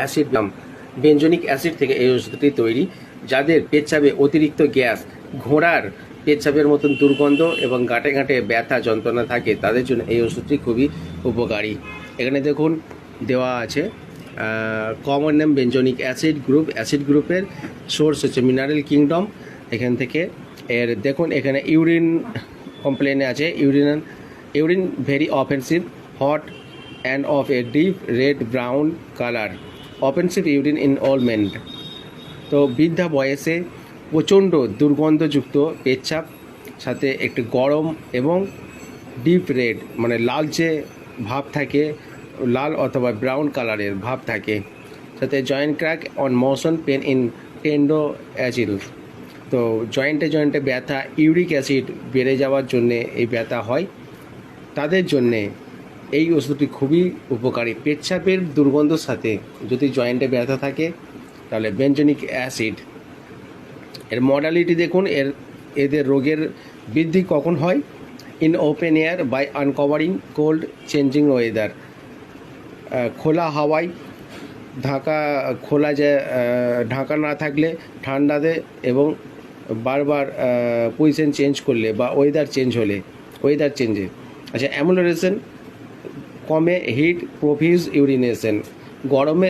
Acid বেঞ্জনিক acid থেকে এই ওষুধটি তৈরি, যাদের পেচ্ছাপে অতিরিক্ত গ্যাস, ঘোড়ার পেচ্ছাপের মতন দুর্গন্ধ এবং গাঁটে গাঁটে ব্যথা যন্ত্রণা থাকে, তাদের জন্য এই ওষুধটি খুবই উপকারী। এখানে দেখুন, দেওয়া আছে common name benzoic acid group acid গ্রুপের সোর্স হচ্ছে মিনারেল কিংডম এখান থেকে এর, দেখুন, এখানে ইউরিন কমপ্লেনে আছে urine urine very offensive hot and of a deep red brown colour offensive urine in all men তো বৃদ্ধা বয়সে প্রচণ্ড দুর্গন্ধযুক্ত পেচ্ছাপ সাথে একটি গরম এবং ডিপ রেড মানে লালচে ভাব থাকে, লাল অথবা ব্রাউন কালারের ভাব থাকে। সাথে joint crack on motion pain in tendo Achilles তো জয়েন্টে জয়েন্টে ব্যথা ইউরিক অ্যাসিড বেড়ে যাওয়ার জন্যে এই ব্যথা হয়। তাদের জন্যে এই ওষুধটি খুবই উপকারী। পেচ্ছাপের দুর্গন্ধর সাথে যদি জয়েন্টে ব্যথা থাকে, তাহলে বেঞ্জনিক অ্যাসিড এর মডালিটি দেখুন, এর, এদের রোগের বৃদ্ধি কখন হয়? In open air by uncovering cold changing weather খোলা হাওয়ায়, ঢাকা, খোলা যে ঢাকা না থাকলে ঠান্ডাতে এবং বারবার পজিশন চেঞ্জ করলে বা ওয়েদার চেঞ্জ হলে ওয়েদার চেঞ্জে আচ্ছা অ্যামুলারেশন কমে হিট প্রফিউজ ইউরিনেশন। গরমে